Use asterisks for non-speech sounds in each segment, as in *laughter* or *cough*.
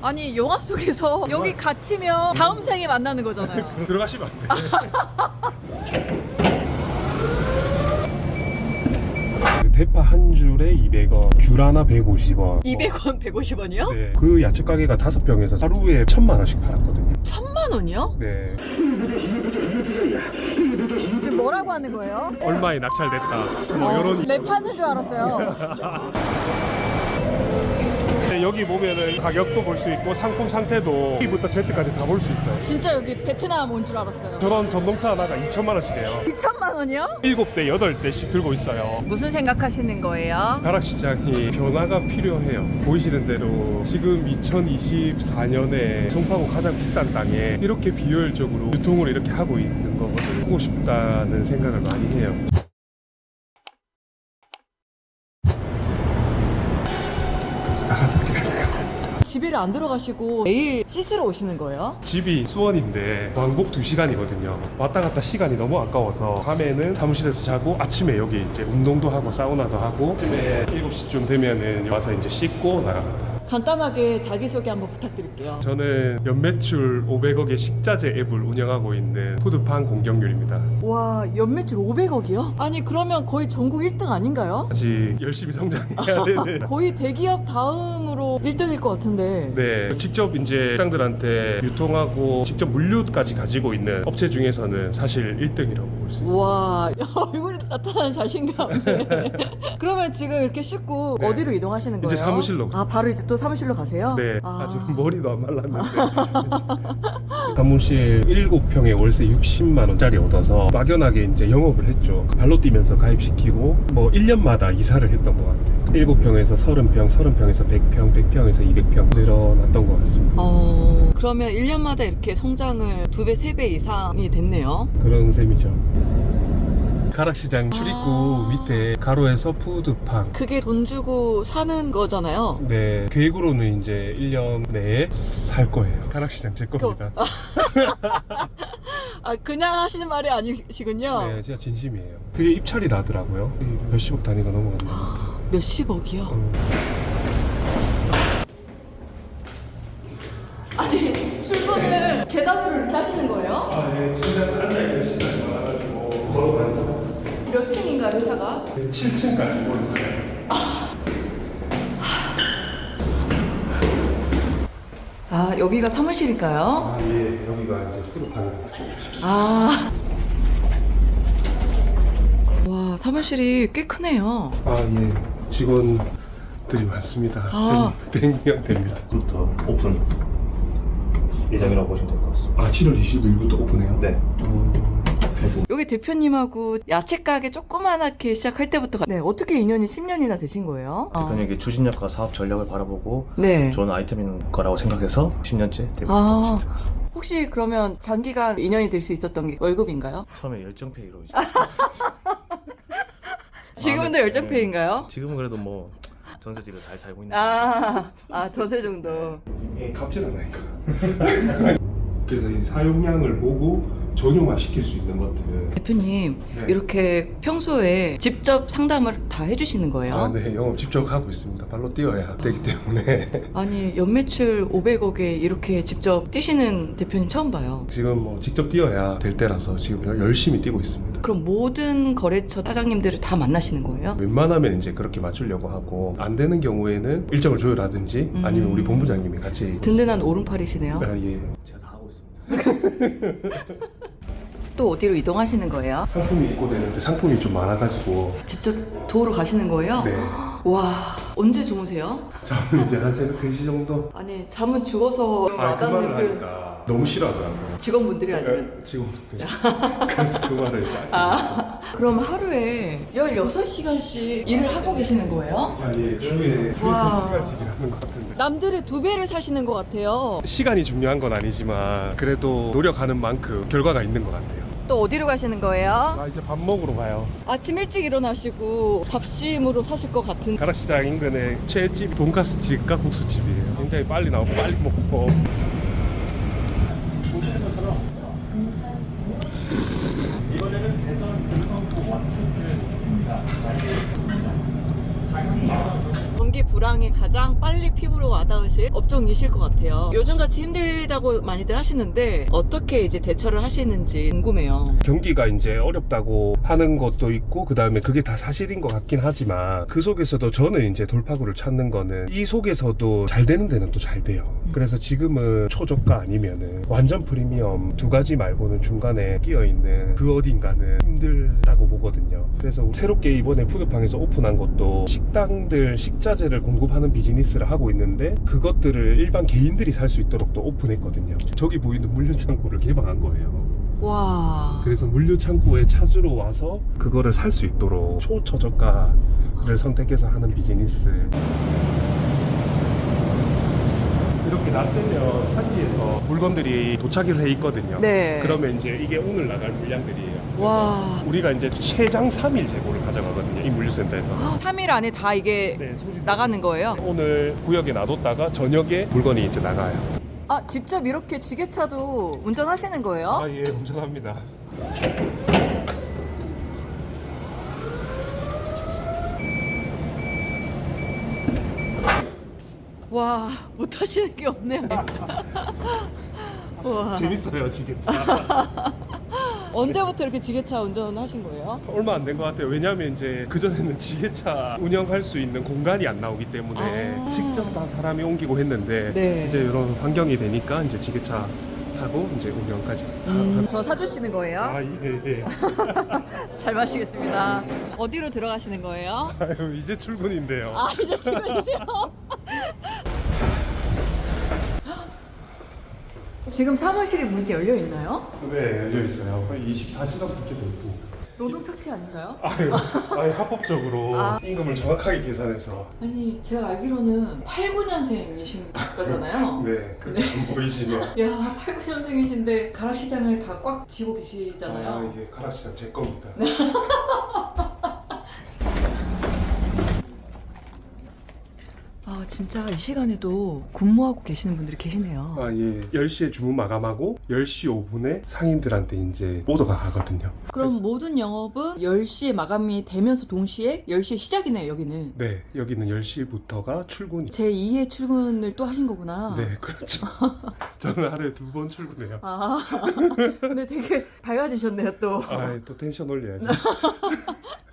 아니 영화 속에서 *laughs* 여기 갇히면 다음 생에 만나는 거잖아요. 들어가시면 안 돼. 그 대파 한 줄에 200원, 귤 하나 150원. 200원, 150원이요? 네. 그 야채 가게가 다섯 병에서 하루에 천만 원씩 팔았거든요. 천만 원이요? 네. 지금 뭐라고 하는 거예요? 얼마에 낙찰됐다. 뭐 어, 이런. 랩하는 줄 알았어요. *laughs* 네, 여기 보면은 가격도 볼 수 있고 상품 상태도 A부터 Z까지 다 볼 수 있어요. 진짜 여기 베트남 온 줄 알았어요. 저런 전동차 하나가 2천만 원씩이에요. 2천만 원이요? 7대, 8대씩 들고 있어요. 무슨 생각하시는 거예요? 가락시장이 변화가 필요해요. 보이시는 대로 지금 2024년에 송파구 가장 비싼 땅에 이렇게 비효율적으로 유통을 이렇게 하고 있는 거거든요. 하고 싶다는 생각을 많이 해요. 안 들어가시고 매일 씻으러 오시는 거예요? 집이 수원인데 왕복 2시간이거든요. 왔다 갔다 시간이 너무 아까워서 밤에는 사무실에서 자고 아침에 여기 이제 운동도 하고 사우나도 하고 아침에 7시쯤 되면은 와서 이제 씻고 나가요. 간단하게 자기소개 한번 부탁드릴게요. 저는 연매출 500억의 식자재 앱을 운영하고 있는 푸드판 공경률입니다. 와, 연매출 500억이요? 아니, 그러면 거의 전국 1등 아닌가요? 아직 열심히 성장해야 *laughs* 되는. 거의 대기업 다음으로 1등일 것 같은데. 네, 직접 이제 식당들한테 유통하고 직접 물류까지 가지고 있는 업체 중에서는 사실 1등이라고 볼 수 있어요. 와, *laughs* 얼굴에 나타나는 자신감. 네. *laughs* 그러면 지금 이렇게 씻고 네. 어디로 이동하시는 거예요? 이제 사무실로. 아, 바로 이제 또 사무실로 가세요? 네, 아. 아. 직 머리도 안 말랐는데. *laughs* 사무실 7평에 월세 60만 원짜리 얻어서 막연하게 이제 영업을 했죠. 발로 뛰면서 가입시키고 뭐 1년마다 이사를 했던 것 같아요. 7평에서 30평, 30평에서 100평, 100평에서 200평 늘어났던 것 같습니다. 어, 그러면 1년마다 이렇게 성장을 두 배, 세배 이상이 됐네요. 그런 셈이죠. 가락시장 출입구 아. 밑에 가로에서 푸드팡. 그게 돈 주고 사는 거잖아요. 네, 계획으로는 이제 1년 내에 살 거예요. 가락시장 제 겁니다. *laughs* 아, 그냥 하시는 말이 아니시군요. 네, 진짜 진심이에요. 그게 입찰이 나더라고요. 이 몇십억 단위가 넘어간다는 것 같아요. 몇십억이요? 음. 아니, 출근을 계단으로 이렇게 하시는 거예요? 아, 예, 최대한 앉아있는 시간이 많아가지고 걸어가니까 몇 층인가요, 회사가? 7층까지 올라가요. 아, 여기가 사무실인가요? 아, 예, 여기가 이제 푸드팡입니다. 아. 와, 사무실이 꽤 크네요. 아, 예, 직원들이 많습니다. 아. 100명 됩니다. 부터 오픈 예정이라고 보시면 될 것 같습니다. 아, 7월 20일부터 오픈해요? 네. 여기 대표님하고 야채 가게 조그만하게 시작할 때부터 네, 어떻게 인연이 10년이나 되신 거예요? 아. 대표님에게 추진력과 사업 전략을 바라보고 네. 좋은 아이템인 거라고 생각해서 10년째 대표 아. 아. 습니다 혹시 그러면 장기간 인연이 될 수 있었던 게 월급인가요? 처음에 열정페이로 이제 *laughs* 지금도 마음에- 열정페이인가요? 지금은 그래도 뭐 전세집을 잘 살고 있는 아, 아, 저세 정도. 예, 값질 않으니까. *laughs* 그래서 이 사용량을 보고 전용화 시킬 수 있는 것들은 대표님, 네. 이렇게 평소에 직접 상담을 다 해주시는 거예요? 아, 네, 영업 직접 하고 있습니다. 발로 뛰어야 되기 때문에 *laughs* 아니 연매출 500억에 이렇게 직접 뛰시는 대표님 처음 봐요. 지금 뭐 직접 뛰어야 될 때라서 지금 열- 열심히 뛰고 있습니다. 그럼 모든 거래처 사장님들을 다 만나시는 거예요? 웬만하면 이제 그렇게 맞추려고 하고 안 되는 경우에는 일정을 조율하든지 음. 아니면 우리 본부장님이 같이 든든한 오른팔이시네요. 아, 예. 있습니다. *laughs* 또 어디로 이동하시는 거예요? 상품이 입고되는데 상품이 좀 많아가지고 직접 도로 가시는 거예요? 네. *gasps* 와 언제 주무세요? 잠은 이제 한 새벽 3시 정도? 아니 잠은 죽어서 아, 그 말을 하니까 너무 싫어하더라고요. 직원분들이 아니면 예, 지금 *laughs* 그래서 그 말을 이제 아끼고 아 그럼 하루에 16시간씩 일을 하고 계시는 거예요? 아, 예, 주에 와. 7시간씩 일하는 것 같은데. 남들의 두 배를 사시는 것 같아요. 시간이 중요한 건 아니지만 그래도 노력하는 만큼 결과가 있는 것 같아요. 또 어디로 가시는 거예요? 아 이제 밥 먹으러 가요. 아침 일찍 일어나시고 밥심으로 사실 것 같은 가락시장 인근의 최집 돈가스 집과 국수 집이에요. 굉장히 빨리 나오고 빨리 먹고. 이번에는 대전 금성구 완충 경기 불황이 가장 빨리 피부로 와닿으실 업종이실 것 같아요. 요즘같이 힘들다고 많이들 하시는데 어떻게 이제 대처를 하시는지 궁금해요. 경기가 이제 어렵다고 하는 것도 있고 그 다음에 그게 다 사실인 것 같긴 하지만 그 속에서도 저는 이제 돌파구를 찾는 거는 이 속에서도 잘 되는 데는 또 잘 돼요. 그래서 지금은 초저가 아니면은 완전 프리미엄 두 가지 말고는 중간에 끼어 있는 그 어딘가는 힘들다고 보거든요. 그래서 새롭게 이번에 푸드팡에서 오픈한 것도 식당들 식자재를 공급하는 비즈니스를 하고 있는데 그것들을 일반 개인들이 살 수 있도록 또 오픈했거든요. 저기 보이는 물류 창고를 개방한 거예요. 와. 그래서 물류 창고에 찾으러 와서 그거를 살 수 있도록 초저가를 선택해서 하는 비즈니스. 이렇게 낮으면 산지에서 물건들이 도착을 해 있거든요. 네. 그러면 이제 이게 오늘 나갈 물량들이에요. 와. 우리가 이제 최장 3일 재고를 가져가거든요. 이 물류센터에서. 3일 안에 다 이게 네, 소진 나가는 거예요? 오늘 구역에 놔뒀다가 저녁에 물건이 이제 나가요. 아, 직접 이렇게 지게차도 운전하시는 거예요? 아, 예, 운전합니다. 와, 못 하시는 게 없네요. 와. 재밌어요, 지게차. *laughs* 언제부터 이렇게 지게차 운전하신 거예요? 얼마 안 된 것 같아요. 왜냐하면 이제 그 전에는 지게차 운영할 수 있는 공간이 안 나오기 때문에 아. 직접 다 사람이 옮기고 했는데 네. 이제 이런 환경이 되니까 이제 지게차 타고 이제 운영까지. 음, 저 사주시는 거예요? 아, 예, 예. *laughs* 잘 마시겠습니다. 어디로 들어가시는 거예요? *laughs* 아유, 이제 출근인데요. 아, 이제 출근이세요? 지금 사무실이 문이 열려 있나요? 네, 열려 있어요. 거의 24시간 붙게 돼 있습니다. 노동 착취 아닌가요? 아유, 아유 합법적으로 아. 임금을 정확하게 계산해서. 아니, 제가 알기로는 8, 9년생이신 거잖아요. *laughs* 네, 그게 안 보이시면. *laughs* 야, 8, 9년생이신데 가락시장을 다 꽉 쥐고 계시잖아요. 아, 이게 가락시장 제 겁니다. *laughs* 진짜 이 시간에도 근무하고 계시는 분들이 계시네요. 아, 예. 10시에 주문 마감하고 10시 5분에 상인들한테 이제 오더가 가거든요. 그럼 모든 영업은 10시에 마감이 되면서 동시에 10시에 시작이네요, 여기는. 네, 여기는 10시부터가 출근이. 제 2의 출근을 또 하신 거구나. 네, 그렇죠. *laughs* 저는 하루에 두 번 출근해요. 아, 근데 되게 밝아지셨네요, 또. 아, 또 텐션 올려야지. *laughs*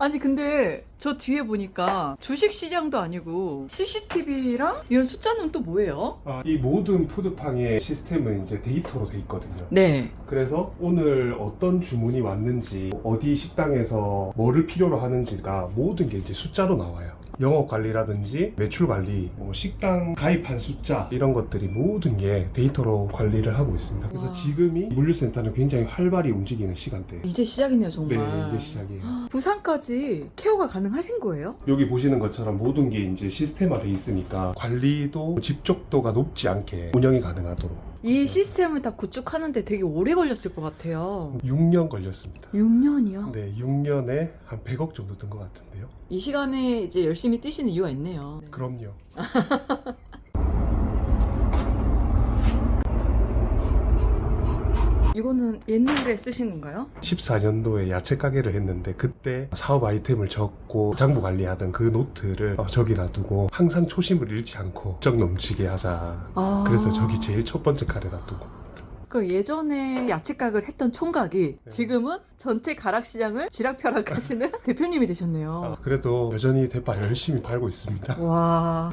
아니, 근데 저 뒤에 보니까 주식 시장도 아니고 CCTV랑 이런 숫자는 또 뭐예요? 아, 이 모든 푸드팡의 시스템은 이제 데이터로 돼 있거든요. 네. 그래서 오늘 어떤 주문이 왔는지, 어디 식당에서 뭐를 필요로 하는지가 모든 게 이제 숫자로 나와요. 영업 관리라든지 매출 관리, 뭐 식당 가입한 숫자 이런 것들이 모든 게 데이터로 관리를 하고 있습니다. 그래서 와. 지금이 물류센터는 굉장히 활발히 움직이는 시간대. 이제 시작이네요, 네, 정말. 이제 시작이에요. 부산까지 케어가 가능하신 거예요? 여기 보시는 것처럼 모든 게 이제 시스템화돼 있으니까 관리도 집적도가 높지 않게 운영이 가능하도록 이 시스템을 다 구축하는데 되게 오래 걸렸을 것 같아요. 6년 걸렸습니다. 6년이요? 네, 6년에 한 100억 정도 든 것 같은데요. 이 시간에 이제 열심히 뛰시는 이유가 있네요. 그럼요. *laughs* 이거는 옛날에 쓰신 건가요? 14년도에 야채 가게를 했는데 그때 사업 아이템을 적고 장부 관리하던 그 노트를 어, 저기 놔두고 항상 초심을 잃지 않고 적 넘치게 하자. 아. 그래서 저기 제일 첫 번째 칸에 놔두고. 그 예전에 야채각을 했던 총각이 네. 지금은 전체 가락시장을 쥐락펴락 하시는 *laughs* 대표님이 아, 되셨네요. 그래도 여전히 대파 열심히 팔고 있습니다. 와.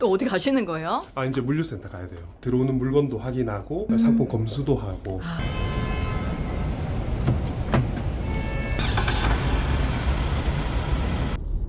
또 어디 가시는 거예요? 아 이제 물류센터 가야 돼요. 들어오는 물건도 확인하고 음. 상품 검수도 하고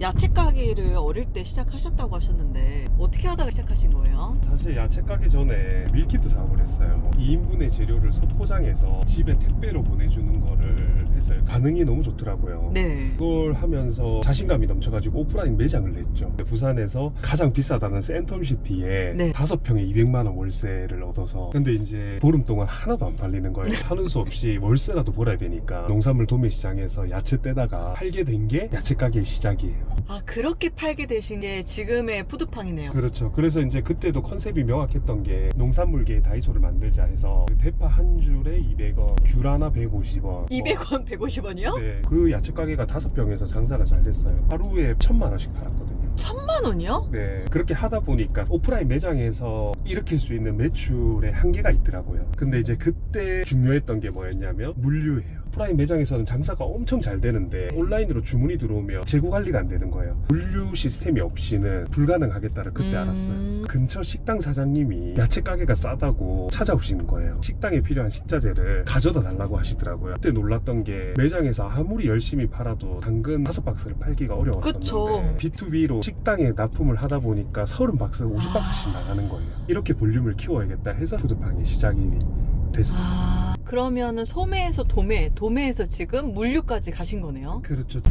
야채 가게를 어릴 때 시작하셨다고 하셨는데 어떻게 하다가 시작하신 거예요? 사실 야채 가기 전에 밀키트 사업을 했어요. 2인분의 재료를 소포장해서 집에 택배로 보내주는 거를 했어요. 반응이 너무 좋더라고요. 네. 그걸 하면서 자신감이 넘쳐가지고 오프라인 매장을 냈죠. 부산에서 가장 비싸다는 센텀시티에 네. 다섯 평에 200만 원 월세를 얻어서 근데 이제 보름 동안 하나도 안 팔리는 거예요. 하는 수 없이 월세라도 벌어야 되니까 농산물 도매시장에서 야채 떼다가 팔게 된 게 야채 가게의 시작이에요. 아 그렇게 팔게 되신 게 지금의 푸드팡이네요. 그렇죠. 그래서 이제 그때도 컨셉이 명확했던 게 농산물계의 다이소를 만들자 해서 그 대파 한 줄에 200원, 귤 하나 150원. 200원, 150원이요? 네, 그 야채 가게가 다섯 병에서 장사가 잘 됐어요. 하루에 천만 원씩 팔았거든요. 천만 원이요? 네, 그렇게 하다 보니까 오프라인 매장에서 일으킬 수 있는 매출의 한계가 있더라고요. 근데 이제 그때 중요했던 게 뭐였냐면 물류예요. 오프라인 매장에서는 장사가 엄청 잘 되는데 온라인으로 주문이 들어오면 재고 관리가 안 되는 거예요. 물류 시스템이 없이는 불가능하겠다를 그때 음. 알았어요. 근처 식당 사장님이 야채 가게가 싸다고 찾아오시는 거예요. 식당에 필요한 식자재를 가져다 달라고 하시더라고요. 그때 놀랐던 게 매장에서 아무리 열심히 팔아도 당근 다섯 박스를 팔기가 어려웠었는데 그쵸. B2B로 식당에 납품을 하다 보니까 30박스, 50박스씩 나가는 거예요. 이렇게 볼륨을 키워야겠다 해서 푸드팡이 시작이 됐어요. 아 그러면은 소매에서 도매, 도매에서 지금 물류까지 가신 거네요. 그렇죠.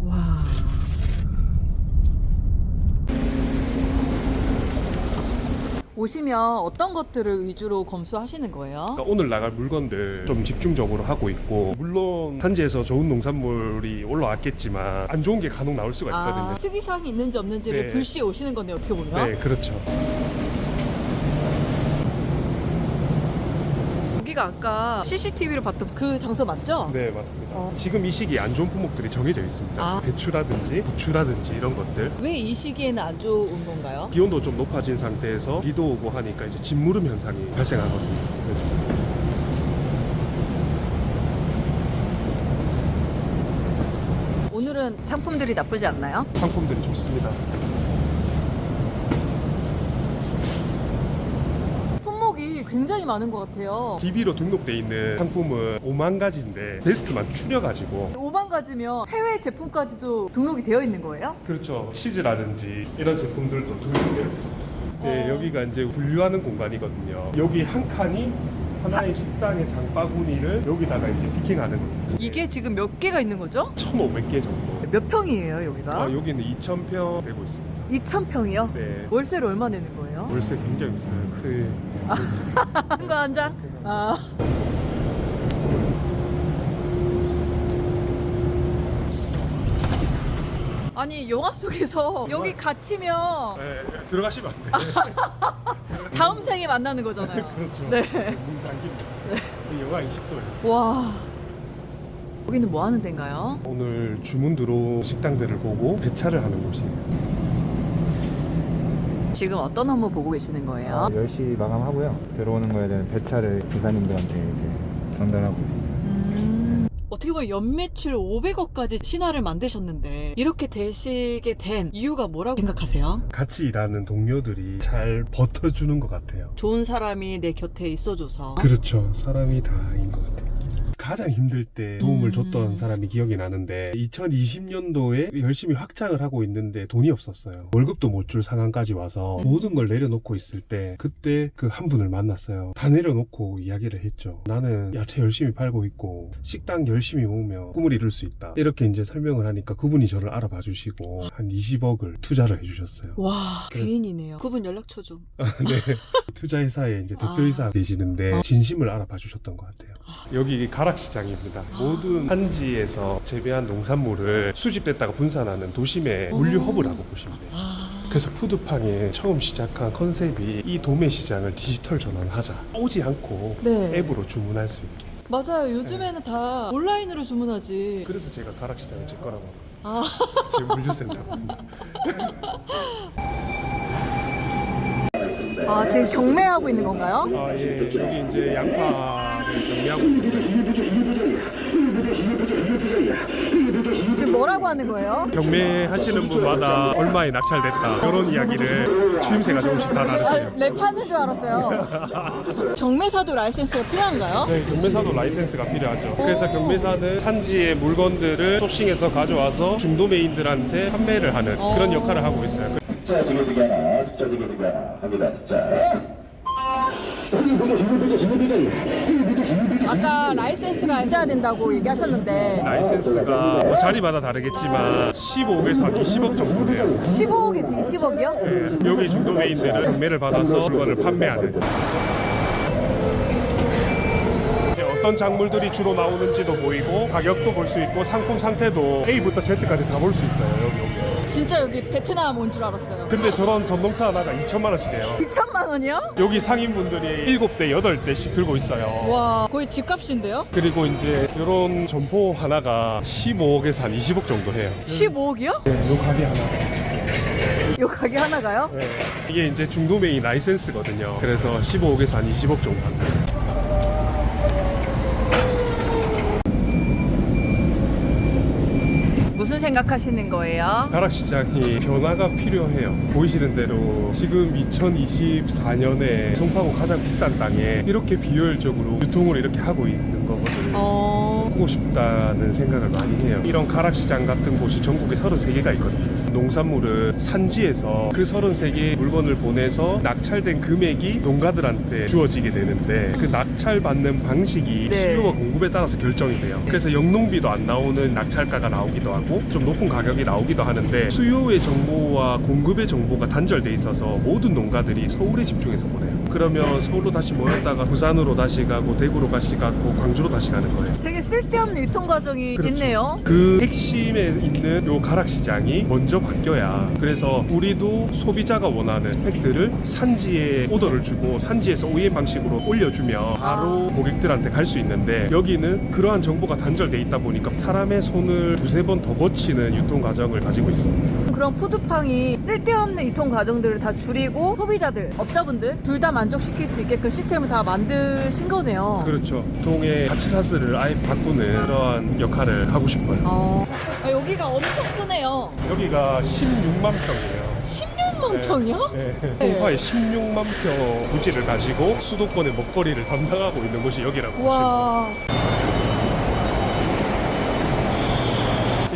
와. 오시면 어떤 것들을 위주로 검수하시는 거예요? 그러니까 오늘 나갈 물건들 좀 집중적으로 하고 있고 물론 산지에서 좋은 농산물이 올라왔겠지만 안 좋은 게 간혹 나올 수가 있거든요. 아, 특이사항이 있는지 없는지를 네. 불시에 오시는 건데 어떻게 보면 네, 그렇죠. 여기가 아까 CCTV로 봤던 그 장소 맞죠? 네, 맞습니다. 어. 지금 이 시기에 안 좋은 품목들이 정해져 있습니다. 아. 배추라든지 부추라든지 이런 것들. 왜 이 시기에는 안 좋은 건가요? 기온도 좀 높아진 상태에서 비도 오고 하니까 이제 짓무름 현상이 발생하거든요. 그래서 오늘은 상품들이 나쁘지 않나요? 상품들이 좋습니다. 품목이 굉장히 많은 것 같아요. DB로 등록돼 있는 상품은 5만 가지인데 베스트만 추려가지고 5만 가지면 해외 제품까지도 등록이 되어 있는 거예요? 그렇죠. 치즈라든지 이런 제품들도 등록되어 있습니다. 네, 어. 여기가 이제 분류하는 공간이거든요. 여기 한 칸이 하나의 식당의 장바구니를 여기다가 이제 피킹하는 거예요. 이게 지금 몇 개가 있는 거죠? 1,500개 정도. 몇 평이에요, 여기가? 아, 여기는 2,000평 되고 있습니다. 2,000평이요? 네. 월세를 얼마 내는 거예요? 월세 굉장히 비싸요. 그 큰 거 한 장? 아. 아니 영화 속에서 여기 갇히면 네, 들어가시면 안 돼요. *laughs* 다음 생에 만나는 거잖아요. *laughs* 그렇죠. 네. 문 잠깁니다. 이 영하 20도예요. 와. 여기는 뭐 하는 데인가요? 오늘 주문 들어온 식당들을 보고 배차를 하는 곳이에요. 지금 어떤 업무 보고 계시는 거예요? 10시 마감하고요. 들어오는 거에 대한 배차를 기사님들한테 이제 전달하고 있습니다. 음, 어떻게 보면 연매출 500억까지 신화를 만드셨는데 이렇게 되시게 된 이유가 뭐라고 생각하세요? 같이 일하는 동료들이 잘 버텨주는 것 같아요. 좋은 사람이 내 곁에 있어줘서 그렇죠. 사람이 다인 것 같아요. 가장 힘들 때 도움을 음. 줬던 사람이 기억이 나는데 2020년도에 열심히 확장을 하고 있는데 돈이 없었어요. 월급도 못 줄 상황까지 와서 음. 모든 걸 내려놓고 있을 때 그때 그 한 분을 만났어요. 다 내려놓고 이야기를 했죠. 나는 야채 열심히 팔고 있고 식당 열심히 모으면 꿈을 이룰 수 있다. 이렇게 이제 설명을 하니까 그분이 저를 알아봐 주시고 한 20억을 투자를 해주셨어요. 와 그래. 귀인이네요. 그분 연락처 좀. *laughs* 네. 투자회사에 이제 대표이사 아. 되시는데 진심을 알아봐 주셨던 것 같아요. 여기 가 락시장입니다. 모든 산지에서 재배한 농산물을 수집됐다가 분산하는 도심의 물류 허브라고 보시면 돼요. 아, 그래서 푸드팡에 처음 시작한 컨셉이 이 도매 시장을 디지털 전환하자. 오지 않고 네. 앱으로 주문할 수 있게. 맞아요. 요즘에는 다 온라인으로 주문하지. 그래서 제가 가락시장을 제 거라고. 아, *laughs* 제 물류센터거든요. 아 지금 경매하고 있는 건가요? 아, 예. 여기 이제 양파 지금 뭐라고 하는 거예요? 경매하시는 분마다 얼마에 낙찰됐다 이런 이야기를 추임새가 조금씩 다 아, 다르세요. 랩하는 줄 알았어요. *laughs* 경매사도 라이센스가 필요한가요? 네, 경매사도 라이센스가 필요하죠. 그래서 경매사는 산지의 물건들을 소싱해서 가져와서 중도매인들한테 판매를 하는 그런 역할을 하고 있어요. 자, 지게지게 하나, 숫자 지게지게 하나 합니다. 자. 아까 라이센스가 있어야 된다고 얘기하셨는데 라이센스가 뭐 자리마다 다르겠지만 15억에서 20억 정도 돼요. 15억에서 20억이요? 네, 여기 중도매인들은 경매를 받아서 물건을 판매하는. 네, 어떤 작물들이 주로 나오는지도 보이고 가격도 볼 수 있고 상품 상태도 A부터 Z까지 다 볼 수 있어요 여기 오면 진짜 여기 베트남 온 줄 알았어요. 근데 저런 전동차 하나가 2천만 원씩이에요 2천만 원이요? 여기 상인분들이 7대 8대씩 들고 있어요 와 거의 집값인데요? 그리고 이제 이런 점포 하나가 15억에서 한 20억 정도 해요 15억이요? 네, 이 가게 하나 요 가게 하나가요? 네. 이게 이제 중도메인 라이센스거든요 그래서 15억에서 한 20억 정도 합니다 무슨 생각하시는 거예요? 가락시장이 변화가 필요해요. 보이시는 대로 지금 2024년에 송파구 가장 비싼 땅에 이렇게 비효율적으로 유통을 이렇게 하고 있는 거거든요. 어... 하고 싶다는 생각을 많이 해요. 이런 가락시장 같은 곳이 전국에 33개가 있거든요. 농산물은 산지에서 그 33개의 물건을 보내서 낙찰된 금액이 농가들한테 주어지게 되는데 그 낙찰 받는 방식이 네. 수요와 공급에 따라서 결정이 돼요. 그래서 영농비도 안 나오는 낙찰가가 나오기도 하고 좀 높은 가격이 나오기도 하는데 수요의 정보와 공급의 정보가 단절돼 있어서 모든 농가들이 서울에 집중해서 보내요. 그러면 서울로 다시 모였다가 부산으로 다시 가고 대구로 다시 가고 광주로 다시 가는 거예요. 되게 쓸데없는 유통 과정이 그렇죠. 있네요. 그 핵심에 있는 요 가락시장이 먼저 바뀌어야 그래서 우리도 소비자가 원하는 팩들을 산지에 오더를 주고 산지에서 OEM 방식으로 올려주면 바로 고객들한테 갈 수 있는데 여기는 그러한 정보가 단절돼 있다 보니까 사람의 손을 두세 번 더 거치는 유통 과정을 가지고 있습니다. 그런 푸드팡이 쓸데없는 유통 과정들을 다 줄이고 소비자들, 업자분들 둘 다 만족시킬 수 있게끔 시스템을 다 만드신 거네요. 그렇죠. 유통의 가치 사슬을 아예 바꾸는 그러한 역할을 하고 싶어요. 어... 아, 여기가 엄청 크네요. 여기가 16만 평이에요. 16만 평이요? 네. 네. 송파에 16만 평 부지를 가지고 수도권의 먹거리를 담당하고 있는 곳이 여기라고 보시면 와...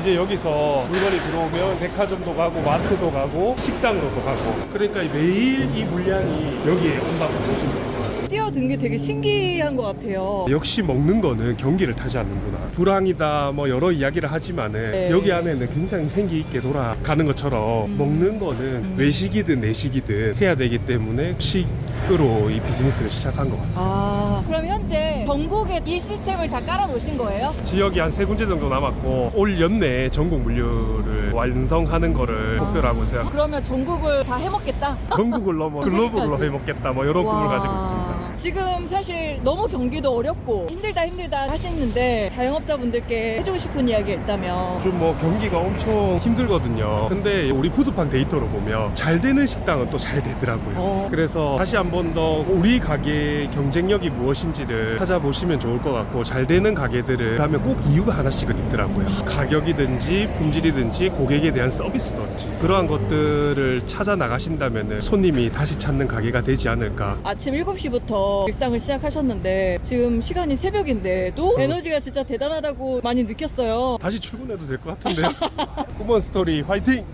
이제 여기서 물건이 들어오면 백화점도 가고 마트도 가고 식당으로도 가고 그러니까 매일 이 물량이 여기에 온다고 보시면 돼요. 뛰어든 게 되게 신기한 것 같아요. 역시 먹는 거는 경기를 타지 않는구나. 불황이다 뭐 여러 이야기를 하지만은 네. 여기 안에는 굉장히 생기 있게 돌아가는 것처럼 음. 먹는 거는 외식이든 내식이든 해야 되기 때문에 식으로 이 비즈니스를 시작한 것 같아요. 아, 그럼 현재 전국에 이 시스템을 다 깔아놓으신 거예요? 지역이 한 세 군데 정도 남았고 올 연내 전국 물류를 완성하는 거를 목표로 하고 있어요. 그러면 전국을 다 해먹겠다? 전국을 넘어 *laughs* 글로벌로 세계까지. 해먹겠다 뭐 이런 꿈을 와. 가지고 있습니다. 지금 사실 너무 경기도 어렵고 힘들다 힘들다 하시는데 자영업자분들께 해주고 싶은 이야기 있다면 좀뭐 경기가 엄청 힘들거든요. 근데 우리 푸드팡 데이터로 보면 잘 되는 식당은 또 잘 되더라고요. 어. 그래서 다시 한 번 더 우리 가게의 경쟁력이 무엇인지를 찾아보시면 좋을 것 같고 잘 되는 가게들을 가면 꼭 이유가 하나씩은 있더라고요. 가격이든지 품질이든지 고객에 대한 서비스든지 그러한 것들을 찾아 나가신다면 손님이 다시 찾는 가게가 되지 않을까. 아침 7시부터 일상을 시작하셨는데 지금 시간이 새벽인데도 에너지가 진짜 대단하다고 많이 느꼈어요 다시 출근해도 될 것 같은데요. *laughs* 후먼 스토리 화이팅!